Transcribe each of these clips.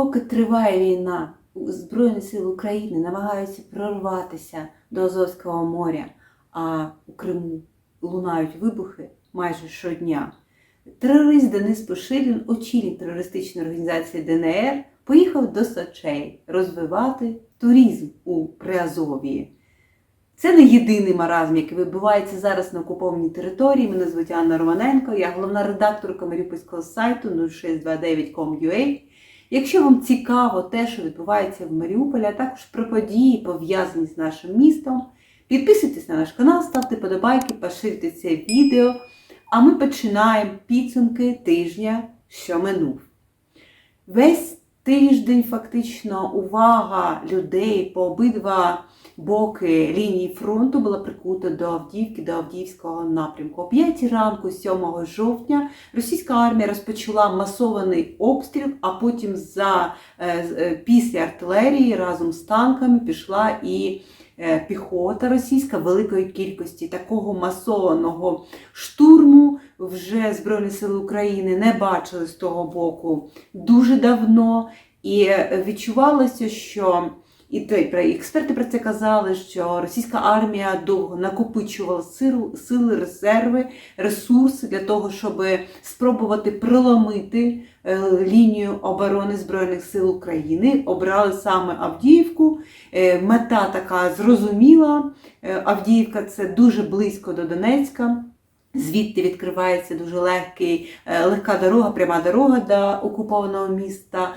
Поки триває війна, Збройні сили України намагаються прорватися до Азовського моря, а у Криму лунають вибухи майже щодня. Терорист Денис Поширін, очільник терористичної організації ДНР, поїхав до Сочей розвивати туризм у Приазов'ї. Це не єдиний маразм, який відбувається зараз на окупованій території. Мене звуть Анна Романенко, я головна редакторка маріупольського сайту 0629.com.ua. Якщо вам цікаво те, що відбувається в Маріуполі, а також про події, пов'язані з нашим містом, підписуйтесь на наш канал, ставте подобайки, поширюйте це відео. А ми починаємо підсумки тижня, що минув. Весь тиждень фактично увага людей по обидва боки лінії фронту була прикута до Авдіївки, до Авдіївського напрямку. О 5 ранку, 7 жовтня, російська армія розпочала масований обстріл, а потім за, е, е, після артилерії разом з танками пішла і е, піхота російська великої кількості такого масованого штурму вже Збройні Сили України не бачили з того боку дуже давно, і е, відчувалося, що і те, експерти про це казали, що російська армія довго накопичувала силу, сили, резерви, ресурси для того, щоб спробувати проломити е, лінію оборони Збройних сил України. Обрали саме Авдіївку. Е, Мета така зрозуміла. Е, Авдіївка це дуже близько до Донецька. Звідти відкривається дуже легкий, легка дорога, пряма дорога до окупованого міста.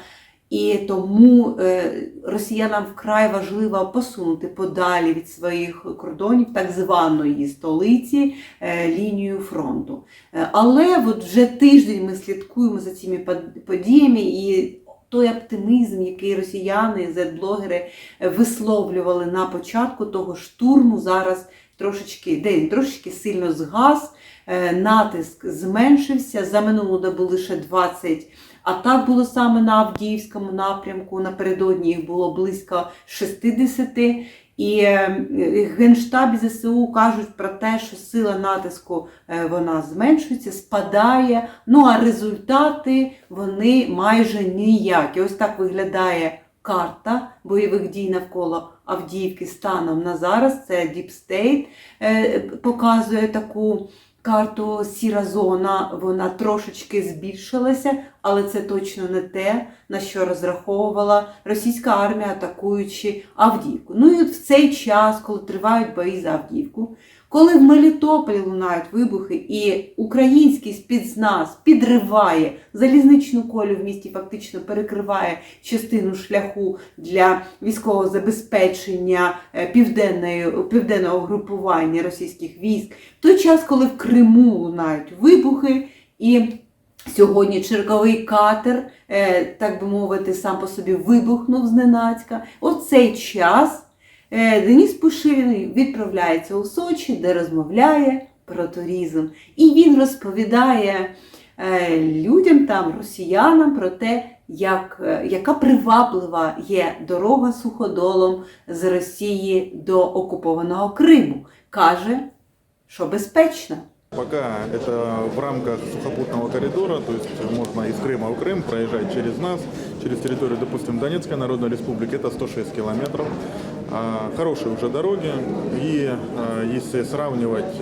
І тому е, росіянам вкрай важливо посунути подалі від своїх кордонів так званої столиці е, лінію фронту. Е, Але от вже тиждень ми слідкуємо за цими подіями і. Той оптимізм, який росіяни, зет-блогери висловлювали на початку того штурму, зараз трошечки день трошечки сильно згас, натиск зменшився. За минулу добу лише 20 атак було саме на Авдіївському напрямку. Напередодні їх було близько 60. І е, в Генштабі ЗСУ кажуть про те, що сила натиску е, вона зменшується, спадає. Ну а результати вони майже ніякі. Ось так виглядає карта бойових дій навколо Авдіївки станом на зараз. Це е, показує таку карту сіра зона, вона трошечки збільшилася, але це точно не те, на що розраховувала російська армія, атакуючи Авдіївку. Ну і от в цей час, коли тривають бої за Авдіївку, коли в Мелітополі лунають вибухи, і український спецназ підриває залізничну колю в місті, фактично перекриває частину шляху для військового забезпечення е, південної, південного групування російських військ, в той час, коли в Криму лунають вибухи, і сьогодні черговий катер, е, так би мовити, сам по собі вибухнув зненацька. От цей час. Е, Деніс Пушилін відправляється у Сочі, де розмовляє про туризм. І він розповідає е, людям там, росіянам, про те, як, е, яка приваблива є дорога суходолом з Росії до окупованого Криму. Каже, що безпечна. Пока это в рамках сухопутного коридора, то есть можно из Крыма в Крым проезжать через нас, через территорию, допустим, Донецкой Народной Республики, это 106 километров. Хорошие уже дороги, и если сравнивать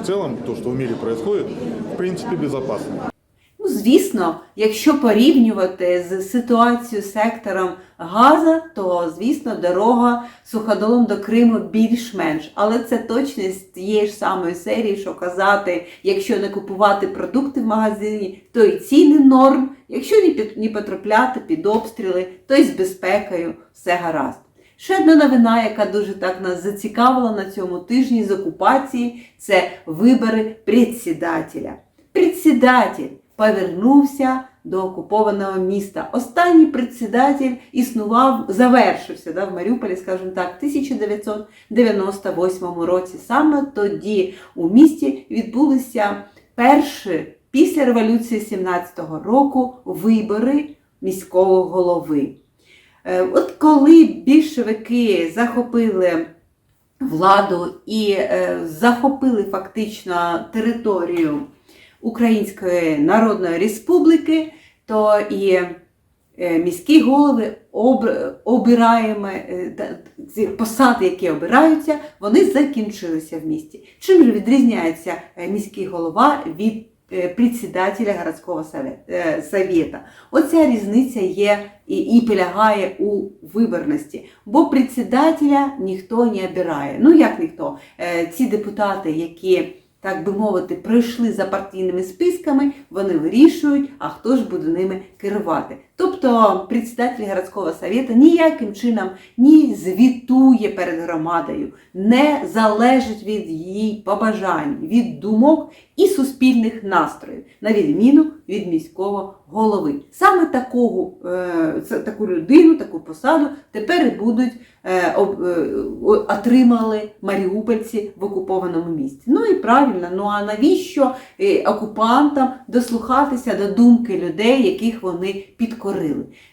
в целом то, что в мире происходит, в принципе безопасно. Ну, звісно, якщо порівнювати з ситуацією сектором Газа, то звісно дорога суходолом до Криму більш-менш. Але це точно з тієї ж самої серії, що казати, якщо не купувати продукти в магазині, то і ціни норм. Якщо не потрапляти під обстріли, то і з безпекою все гаразд. Ще одна новина, яка дуже так нас зацікавила на цьому тижні з окупації, це вибори председателя. Председатель повернувся до окупованого міста. Останній председатель існував, завершився да, в Маріуполі, скажімо так, в 1998 році. Саме тоді у місті відбулися перші після революції 17-го року вибори міського голови. Е, От коли більшовики захопили владу і е, захопили фактично територію Української Народної Республіки, то і е, міські голови обираємо, ці посади, які обираються, вони закінчилися в місті. Чим же відрізняється міський голова від председателя городського е, совета? Оця різниця є і, полягає у виборності, бо председателя ніхто не обирає. Ну як ніхто? Е, Ці депутати, які так би мовити, пройшли за партійними списками, вони вирішують, а хто ж буде ними керувати. Тобто председатель городського совета ніяким чином не звітує перед громадою, не залежить від її побажань, від думок і суспільних настроїв, на відміну від міського голови. Саме такого, е, таку людину, таку посаду тепер будуть е, е, отримали маріупольці в окупованому місті. Ну і правильно, ну а навіщо окупантам дослухатися до думки людей, яких вони підкорили?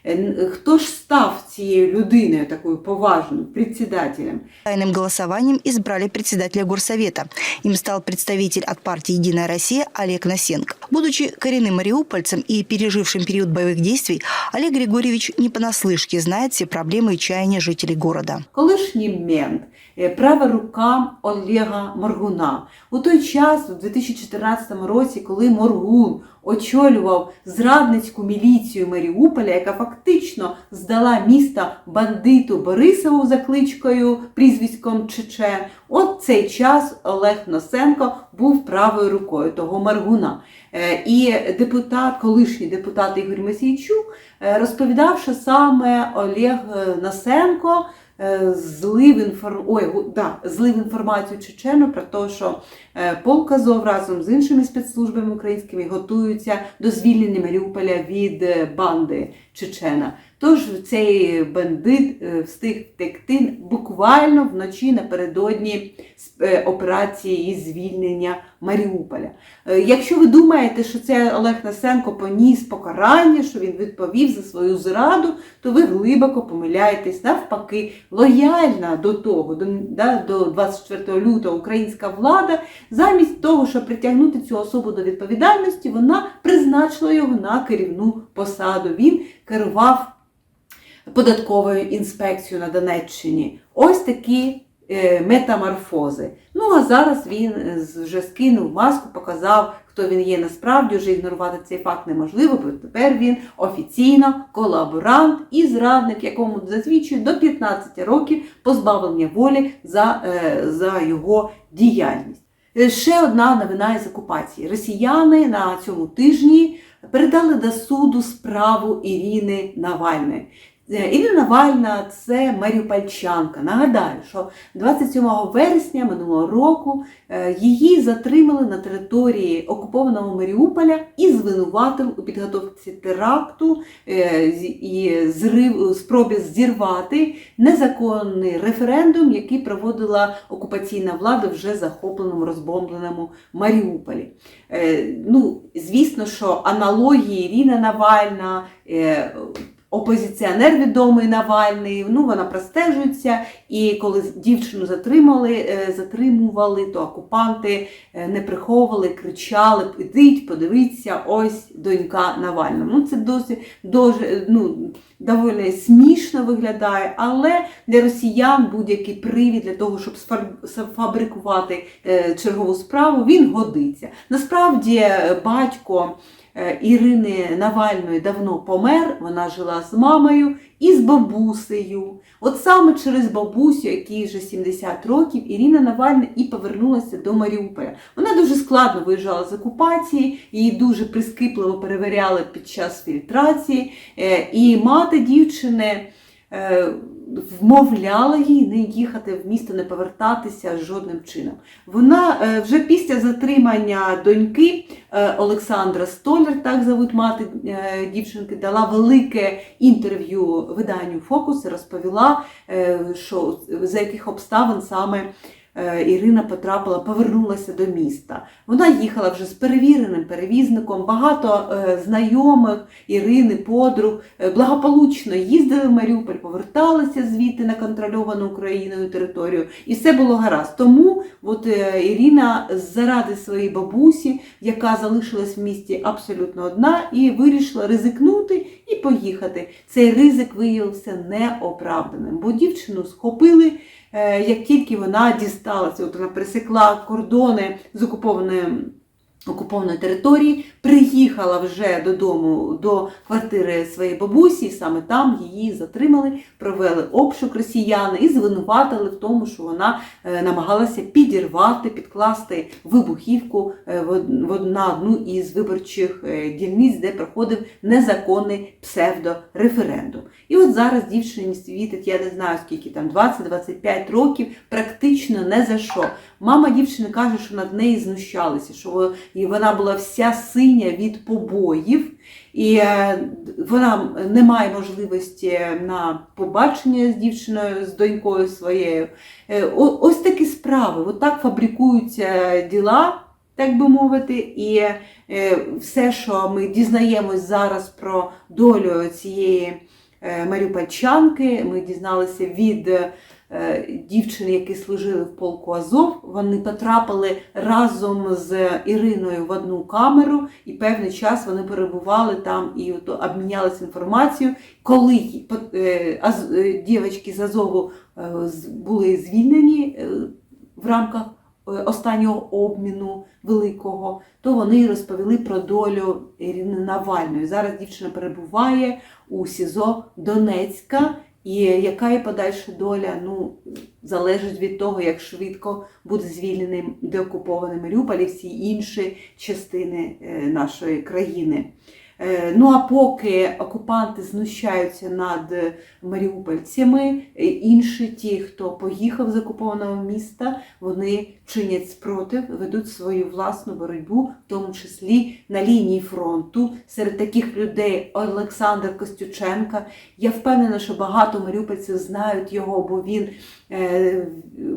Е, н- Хто ж став цією людиною, такою поважною, председателем? Тайным голосованием избрали председателя горсовета. Им стал представитель от партии «Единая Россия» Олег Насенко. Будучи коренным мариупольцем и пережившим период боевых действий, Олег Григорьевич не понаслышке знает все проблемы и чаяния жителей города. Колишній мент, е, права рука Олега Моргуна. У той час, у 2014 році, коли Моргун очолював зрадницьку міліцію Маріуполя, яка фактично здала місто бандиту Борисову за кличкою, прізвиськом Чечен, от цей час Олег Носенко був правою рукою того Маргуна. Е, І депутат, колишній депутат Ігор Месійчук, е, розповідав, що саме Олег е, Носенко е, злив, інформ... Ой, да, злив інформацію Чечену про те, що е, полк Азов разом з іншими спецслужбами українськими готуються до звільнення Маріуполя від е, банди Чечена. Тож цей бандит е, встиг втекти буквально вночі напередодні е, операції звільнення Маріуполя. Е, Якщо ви думаєте, що це Олег Насенко поніс покарання, що він відповів за свою зраду, то ви глибоко помиляєтесь. Навпаки, лояльна до того, до, да, до 24 лютого українська влада, замість того, щоб притягнути цю особу до відповідальності, вона призначила його на керівну посаду. Він керував податковою інспекцією на Донеччині. Ось такі е, метаморфози. Ну а зараз він е, вже скинув маску, показав, хто він є насправді. Вже ігнорувати цей факт неможливо, бо тепер він офіційно колаборант і зрадник, якому засвідчують до 15 років позбавлення волі за, е, за його діяльність. Ще одна новина із окупації. Росіяни на цьому тижні передали до суду справу Ірини Навальної. Е, Ірина Навальна це маріупольчанка. Нагадаю, що 27 вересня минулого року е, її затримали на території окупованого Маріуполя і звинуватили у підготовці теракту е, і спробі зірвати незаконний референдум, який проводила окупаційна влада вже захопленому розбомбленому Маріуполі. Ну, звісно, що аналогії Ірина Навальна. Опозиціонер відомий Навальний, ну вона простежується. І коли дівчину затримали, е, затримували, то окупанти е, не приховували, кричали: ідіть, подивіться, ось донька Навального. Ну це досить дуже ну, доволі смішно виглядає, але для росіян будь-який привід для того, щоб сфабрикувати е, чергову справу, він годиться. Насправді, батько. Е, Ірини Навальної давно помер, вона жила з мамою і з бабусею. От саме через бабусю, якій вже 70 років, Ірина Навальна і повернулася до Маріуполя. Вона дуже складно виїжджала з окупації, її дуже прискіпливо перевіряли під час фільтрації, е, і мати дівчини. Вмовляла її не їхати в місто, не повертатися жодним чином. Вона е, вже після затримання доньки е, Олександра Столяр, так зовуть мати е, дівчинки, дала велике інтерв'ю виданню Фокус і розповіла, що за яких обставин саме Ірина потрапила, повернулася до міста. Вона їхала вже з перевіреним перевізником, багато е, знайомих Ірини, подруг е, благополучно їздили в Маріуполь, поверталися звідти на контрольовану Україною територію, і все було гаразд. Тому от е, Ірина заради своєї бабусі, яка залишилась в місті абсолютно одна, і вирішила ризикнути і поїхати. Цей ризик виявився неоправданим, бо дівчину схопили, е, як тільки вона дісталася, от вона пересекла кордони з окупованої окупованої території, приїхала вже додому до квартири своєї бабусі, і саме там її затримали, провели обшук росіяни і звинуватили в тому, що вона е, намагалася підірвати, підкласти вибухівку е, в на одну із виборчих е, дільниць, де проходив незаконний псевдореферендум. І от зараз дівчині світить, я не знаю скільки там, 20-25 років, практично не за що. Мама дівчини каже, що над нею знущалися, що і вона була вся синя від побоїв, і е, вона не має можливості на побачення з дівчиною, з донькою своєю. Е, Ось такі справи, от так фабрикуються діла, так би мовити, і е, все, що ми дізнаємось зараз про долю цієї маріупольчанки, ми дізналися від е, дівчин, які служили в полку Азов. Вони потрапили разом з Іриною в одну камеру, і певний час вони перебували там і обмінялися інформацією. Коли е, е, дівчатки з Азову були звільнені в рамках останнього обміну великого, то вони розповіли про долю Ірини Навальної. Зараз дівчина перебуває у СІЗО Донецька. І яка і подальша доля, ну, залежить від того, як швидко буде звільнений деокупований Маріуполь і всі інші частини е, нашої країни. Е, Ну а поки окупанти знущаються над маріупольцями, е, інші ті, хто поїхав з окупованого міста, вони чинять спротив, ведуть свою власну боротьбу, в тому числі на лінії фронту. Серед таких людей Олександр Костюченка. Я впевнена, що багато маріупольців знають його, бо він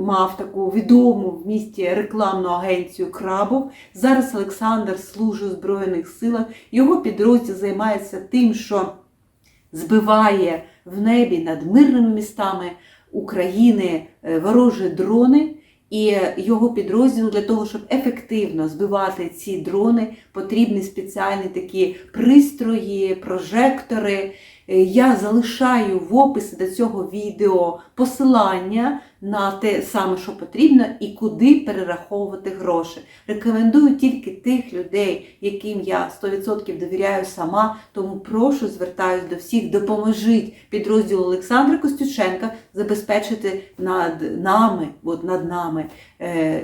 мав таку відому в місті рекламну агенцію Крабов. Зараз Олександр служить у Збройних силах. Його підрозділ займається тим, що збиває в небі над мирними містами України е, ворожі дрони. І його підрозділ для того, щоб ефективно збивати ці дрони, потрібні спеціальні такі пристрої, прожектори. Е, Я залишаю в описі до цього відео посилання на те саме, що потрібно, і куди перераховувати гроші. Рекомендую тільки тих людей, яким я 100% довіряю сама. Тому прошу звертаюсь до всіх, допоможіть підрозділу Олександра Костюченка забезпечити над нами, от над нами. Е,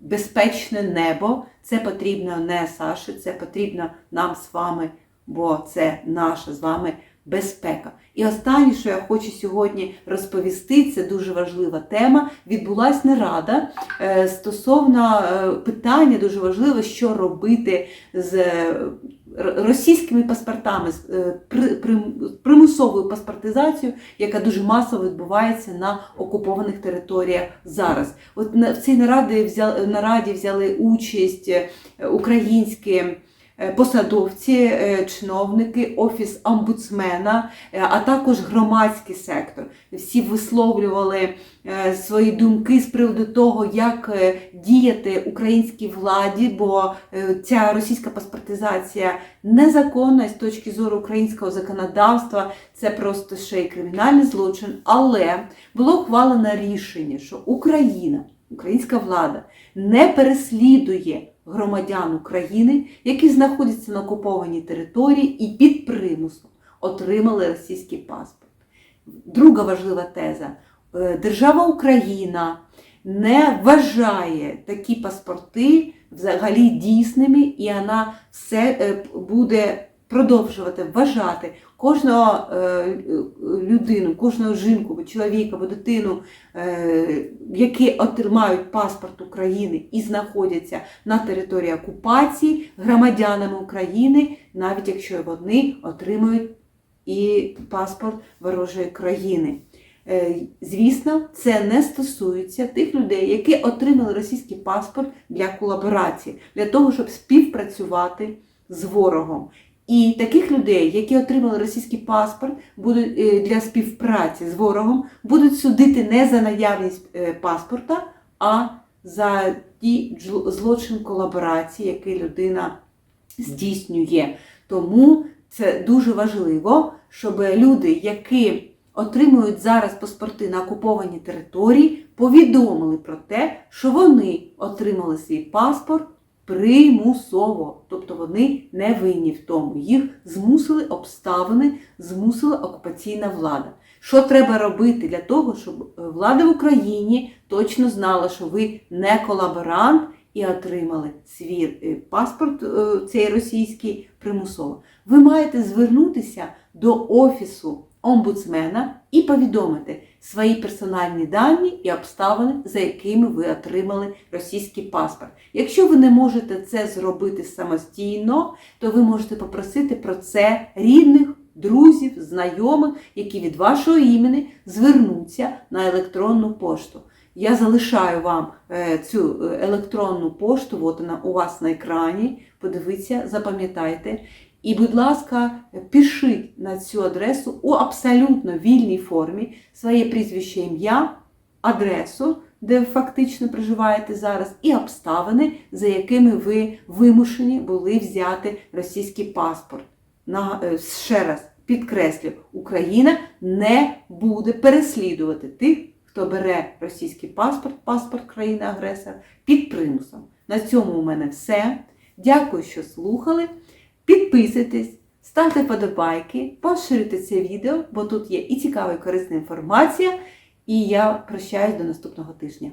Безпечне небо, це потрібно не Саші, це потрібно нам з вами, бо це наша з вами безпека. І останнє, що я хочу сьогодні розповісти, це дуже важлива тема. Відбулася нарада е, стосовно е, питання дуже важливе, що робити з е, російськими паспортами, з примусовою паспортизацією, яка дуже масово відбувається на окупованих територіях зараз. От в цій нараді взяли, нараді взяли участь українські посадовці, е, чиновники, офіс омбудсмена, е, а також громадський сектор. Всі висловлювали е, свої думки з приводу того, як е, діяти українській владі, бо е, ця російська паспортизація незаконна з точки зору українського законодавства. Це просто ще й кримінальний злочин. Але було ухвалено рішення, що Україна, українська влада не переслідує громадян України, які знаходяться на окупованій території і під примусом отримали російський паспорт. Друга важлива теза. Е, Держава Україна не вважає такі паспорти взагалі дійсними, і вона все е, буде продовжувати вважати кожного е, людину, кожного жінку, чоловіка або дитину, е, які отримають паспорт України і знаходяться на території окупації громадянами України, навіть якщо вони отримують і паспорт ворожої країни. Е, Звісно, це не стосується тих людей, які отримали російський паспорт для колаборації, для того, щоб співпрацювати з ворогом. І таких людей, які отримали російський паспорт, будуть е, для співпраці з ворогом, будуть судити не за наявність е, паспорта, а за ті злочин колаборації, який людина здійснює. Тому Це дуже важливо, щоб люди, які отримують зараз паспорти на окупованій території, повідомили про те, що вони отримали свій паспорт примусово, тобто вони не винні в тому. Їх змусили обставини, змусила окупаційна влада. Що треба робити для того, щоб е, влада в Україні точно знала, що ви не колаборант і отримали свій е, паспорт е, цей російський примусово? Ви маєте звернутися до офісу омбудсмена і повідомити свої персональні дані і обставини, за якими ви отримали російський паспорт. Якщо ви не можете це зробити самостійно, то ви можете попросити про це рідних, друзів, знайомих, які від вашого імені звернуться на електронну пошту. Я залишаю вам е, цю е, електронну пошту, от вона у вас на екрані. Подивіться, запам'ятайте. І, будь ласка, пишіть на цю адресу у абсолютно вільній формі своє прізвище ім'я, адресу, де ви фактично проживаєте зараз, і обставини, за якими ви вимушені були взяти російський паспорт. На, е, ще раз підкреслю, Україна не буде переслідувати тих, хто бере російський паспорт, паспорт країни-агресора під примусом. На цьому у мене все. Дякую, що слухали. Підписуйтесь, ставте подобайки, поширюйте це відео, бо тут є і цікава і корисна інформація. І я прощаюсь до наступного тижня.